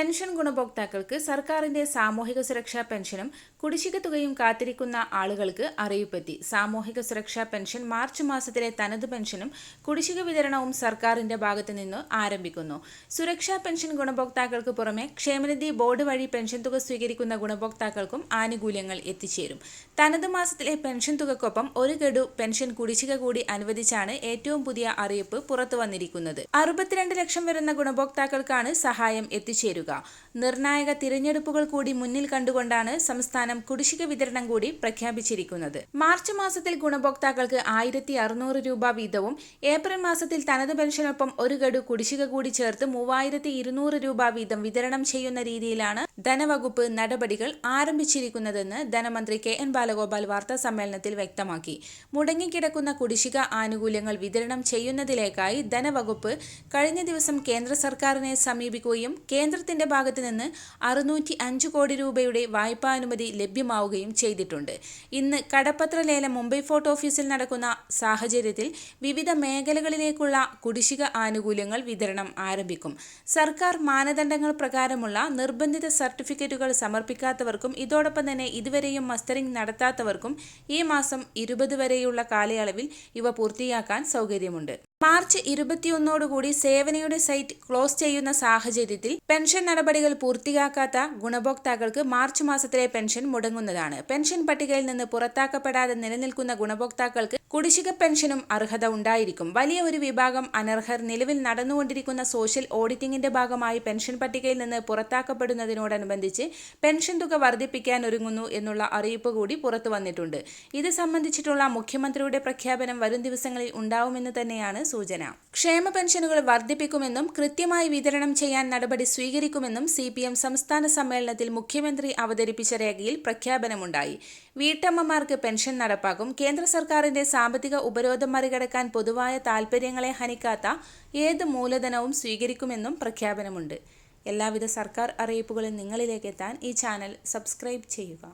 Pension ഗുണഭോക്താക്കൾക്ക് സർക്കാരിന്റെ സാമൂഹിക സുരക്ഷാ പെൻഷനും കുടിശ്ശിക തുകയും കാത്തിരിക്കുന്ന ആളുകൾക്ക് അറിയിപ്പെത്തി. സാമൂഹിക സുരക്ഷാ പെൻഷൻ മാർച്ച് മാസത്തിലെ തനത് പെൻഷനും കുടിശ്ശിക വിതരണവും സർക്കാരിന്റെ ഭാഗത്തു നിന്ന് ആരംഭിക്കുന്നു. സുരക്ഷാ പെൻഷൻ ഗുണഭോക്താക്കൾക്ക് പുറമെ ക്ഷേമനിധി ബോർഡ് വഴി പെൻഷൻ തുക സ്വീകരിക്കുന്ന ഗുണഭോക്താക്കൾക്കും ആനുകൂല്യങ്ങൾ എത്തിച്ചേരും. തനത് മാസത്തിലെ പെൻഷൻ തുകക്കൊപ്പം ഒരു ഗഡു പെൻഷൻ കുടിശ്ശിക കൂടി അനുവദിച്ചാണ് ഏറ്റവും പുതിയ അറിയിപ്പ് പുറത്തു വന്നിരിക്കുന്നത് അറുപത്തിരണ്ട് ലക്ഷം വരുന്ന ഗുണഭോക്താക്കൾക്കാണ് സഹായം എത്തിച്ചേരുക. നിർണായക തിരഞ്ഞെടുപ്പുകൾ കൂടി മുന്നിൽ കണ്ടുകൊണ്ടാണ് സംസ്ഥാനം കുടിശ്ശിക വിതരണം കൂടി പ്രഖ്യാപിച്ചിരിക്കുന്നത്. മാർച്ച് മാസത്തിൽ ഗുണഭോക്താക്കൾക്ക് ആയിരത്തി അറുന്നൂറ് രൂപ വീതവും ഏപ്രിൽ മാസത്തിൽ തനത് പെൻഷനൊപ്പം ഒരു ഗഡു കുടിശ്ശിക കൂടി ചേർത്ത് മൂവായിരത്തി ഇരുന്നൂറ് രൂപ വീതം വിതരണം ചെയ്യുന്ന രീതിയിലാണ് ധനവകുപ്പ് നടപടികൾ ആരംഭിച്ചിരിക്കുന്നതെന്ന് ധനമന്ത്രി കെ എൻ ബാലഗോപാൽ വാർത്താ സമ്മേളനത്തിൽ വ്യക്തമാക്കി. മുടങ്ങിക്കിടക്കുന്ന കുടിശ്ശിക ആനുകൂല്യങ്ങൾ വിതരണം ചെയ്യുന്നതിലേക്കായി ധനവകുപ്പ് കഴിഞ്ഞ ദിവസം കേന്ദ്ര സർക്കാരിനെ സമീപിക്കുകയും കേന്ദ്രത്തിന്റെ ഭാഗത്ത് നിന്ന് അറുന്നൂറ്റി അഞ്ച് കോടി രൂപയുടെ വായ്പാനുമതി ലഭ്യമാവുകയും ചെയ്തിട്ടുണ്ട്. ഇന്ന് കടപ്പത്ര ലേലം മുംബൈ ഫോർട്ട് ഓഫീസിൽ നടക്കുന്ന സാഹചര്യത്തിൽ വിവിധ മേഖലകളിലേക്കുള്ള കുടിശ്ശിക ആനുകൂല്യങ്ങൾ വിതരണം ആരംഭിക്കും. സർക്കാർ മാനദണ്ഡങ്ങൾ പ്രകാരമുള്ള നിർബന്ധിത സർട്ടിഫിക്കറ്റുകൾ സമർപ്പിക്കാത്തവർക്കും ഇതോടൊപ്പം തന്നെ ഇതുവരെയും മസ്റ്ററിംഗ് നടത്താത്തവർക്കും ഈ മാസം ഇരുപത് വരെയുള്ള കാലയളവിൽ ഇവ പൂർത്തിയാക്കാൻ സൗകര്യമുണ്ട്. മാർച്ച് ഇരുപത്തിയൊന്നോടുകൂടി സേവനയുടെ സൈറ്റ് ക്ലോസ് ചെയ്യുന്ന സാഹചര്യത്തിൽ പെൻഷൻ നടപടികൾ പൂർത്തിയാക്കാത്ത ഗുണഭോക്താക്കൾക്ക് മാർച്ച് മാസത്തിലെ പെൻഷൻ മുടങ്ങുന്നതാണ്. പെൻഷൻ പട്ടികയിൽ നിന്ന് പുറത്താക്കപ്പെടാതെ നിലനിൽക്കുന്ന ഗുണഭോക്താക്കൾക്ക് കുടിശ്ശിക പെൻഷനും അർഹത ഉണ്ടായിരിക്കും. വലിയ ഒരു വിഭാഗം അനർഹർ നിലവിൽ നടന്നുകൊണ്ടിരിക്കുന്ന സോഷ്യൽ ഓഡിറ്റിംഗിന്റെ ഭാഗമായി പെൻഷൻ പട്ടികയിൽ നിന്ന് പുറത്താക്കപ്പെടുന്നതിനോടനുബന്ധിച്ച് പെൻഷൻ തുക വർദ്ധിപ്പിക്കാൻ ഒരുങ്ങുന്നു എന്നുള്ള അറിയിപ്പ് കൂടി പുറത്തു വന്നിട്ടുണ്ട് ഇത് സംബന്ധിച്ചിട്ടുള്ള മുഖ്യമന്ത്രിയുടെ പ്രഖ്യാപനം വരും ദിവസങ്ങളിൽ ഉണ്ടാവുമെന്ന് തന്നെയാണ് സൂചന. ക്ഷേമ പെൻഷനുകൾ വർദ്ധിപ്പിക്കുമെന്നും കൃത്യമായി വിതരണം ചെയ്യാൻ നടപടി സ്വീകരിക്കുമെന്നും സി പി എം സംസ്ഥാന സമ്മേളനത്തിൽ മുഖ്യമന്ത്രി അവതരിപ്പിച്ച രേഖയിൽ പ്രഖ്യാപനമുണ്ടായി. വീട്ടമ്മമാർക്ക് പെൻഷൻ നടപ്പാക്കും. കേന്ദ്ര സർക്കാരിന്റെ സാമ്പത്തിക ഉപരോധം മറികടക്കാൻ പൊതുവായ താൽപര്യങ്ങളെ ഹനിക്കാത്ത ഏത് മൂലധനവും സ്വീകരിക്കുമെന്നും പ്രഖ്യാപനമുണ്ട്. എല്ലാവിധ സർക്കാർ അറിയിപ്പുകളും നിങ്ങളിലേക്ക് എത്താൻ ഈ ചാനൽ സബ്സ്ക്രൈബ് ചെയ്യുക.